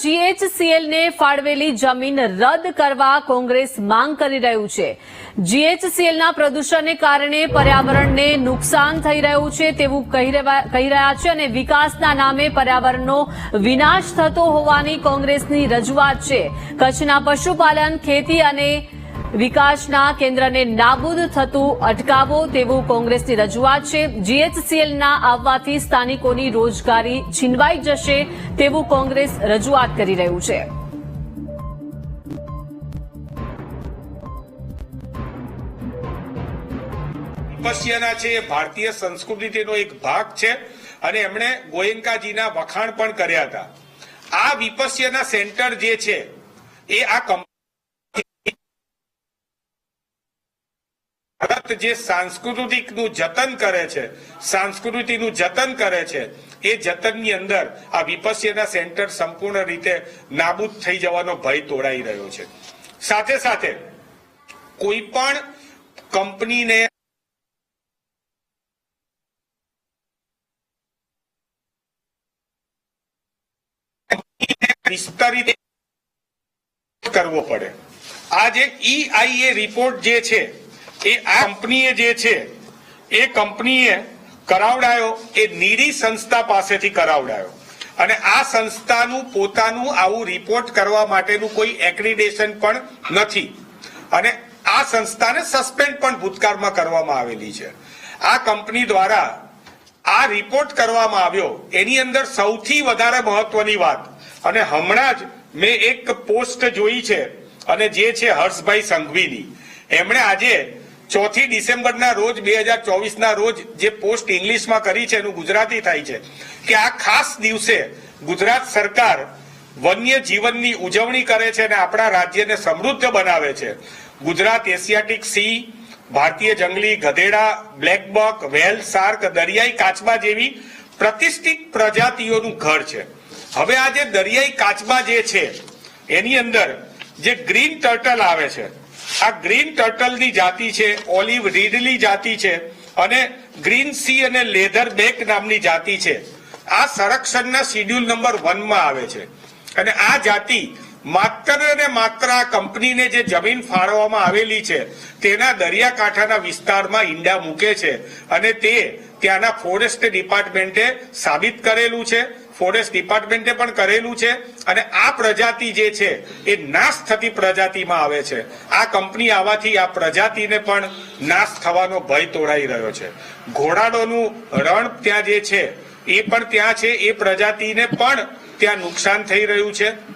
GHCL ને ફાળવેલી જમીન રદ કરવા કોંગ્રેસ માંગ કરી રહ્યું છે. જીએચસીએલના પ્રદૂષણને કારણે પર્યાવરણને નુકસાન થઈ રહ્યું છે તેવું કહી રહ્યા છે અને વિકાસના નામે પર્યાવરણનો વિનાશ થતો હોવાની કોંગ્રેસની રજૂઆત છે. કચ્છના પશુપાલન, ખેતી અને વિકાસના કેન્દ્રને નાબૂદ થતું અટકાવો તેવું કોંગ્રેસની રજૂઆત છે. જીએચસીએલના આવવાથી સ્થાનિકોની રોજગારી છીનવાઈ જશે તેવું કોંગ્રેસ રજૂઆત કરી રહ્યું છે. વિપસ્યના છે એ ભારતીય સંસ્કૃતિ તેનો એક ભાગ છે અને એમણે ગોયંકાજીના વખાણ પણ કર્યા હતા. આ વિપસ્યના સેન્ટર જે છે, એ આ કંપની ભારત જે સાંસ્કૃતિકનું જતન કરે છે સાંસ્કૃતિનું જતન કરે છે, એ જતનની અંદર આ વિપસ્યના સેન્ટર સંપૂર્ણ રીતે નાબૂદ થઈ જવાનો ભય તોડાઈ રહ્યો છે. સાથે સાથે કોઈ પણ કંપનીને વિસ્તારિત કરવો પડે. આ જે ઈઆઈએ રિપોર્ટ જે છે એ આ કંપનીએ જે છે, એ કંપનીએ કરાવડાયો, એ નીરી સંસ્થા પાસેથી કરાવડાયો. અને આ સંસ્થાનું પોતાનું આવું રિપોર્ટ કરવા માટેનું કોઈ એક્રિડેશન પણ નથી. અને આ સંસ્થાને સસ્પેન્ડ પણ ભૂતકાળમાં કરવામાં આવેલી છે. આ કંપની દ્વારા આ રિપોર્ટ કરવામાં આવ્યો, એની અંદર સૌથી વધારે મહત્વની વાત. અને હમણાં જ મેં એક પોસ્ટ જોઈ છે, અને જે છે હર્ષભાઈ સંઘવીની. એમણે આજે ચોથી ડિસેમ્બરના રોજ, બે હજાર ચોવીસના રોજ જે પોસ્ટ ઇંગ્લિશમાં કરી છે એનું ગુજરાતી થાય છે, કે આ ખાસ દિવસે ગુજરાત સરકાર વન્ય જીવનની ઉજવણી કરે છે અને આપણા રાજ્યને સમૃદ્ધ બનાવે છે. ગુજરાત એશિયાટિક સી, ભારતીય જંગલી ગધેડા બ્લેકબક વેલ, શાર્ક, દરિયાઈ કાચબા જેવી પ્રતિષ્ઠિત પ્રજાતિઓનું ઘર છે. હવે આ જે દરિયાઈ કાચબા જે છે, એની અંદર જે ગ્રીન ટર્ટલ આવે છે આ ગ્રીન ટર્ટલની જાતિ છે, ઓલિવ રીડલી જાતિ છે અને ગ્રીન સી અને લેધર બેક નામની જાતિ છે. આ સંરક્ષણના શિડ્યુલ નંબર વનમાં આવે છે. અને આ જાતિ માત્ર ને માત્ર આ કંપનીને જે જમીન ફાળવવામાં આવેલી છે, તેના દરિયાકાંઠાના વિસ્તારમાં ઈંડા મૂકે છે અને તે ત્યાંના ફોરેસ્ટ ડિપાર્ટમેન્ટે સાબિત કરેલું છે. ફોરેસ્ટ ડિપાર્ટમેન્ટે પણ કરેલું છે અને આ પ્રજાતિ જે છે, એ નાશ થતી પ્રજાતિમાં આવે છે. આ કંપની આવવાથી આ પ્રજાતિને પણ નાશ થવાનો ભય તોડાઈ રહ્યો છે. ઘોડાડોનું રણ ત્યાં જે છે, એ પણ ત્યાં છે, એ પ્રજાતિને પણ ત્યાં નુકસાન થઈ રહ્યું છે.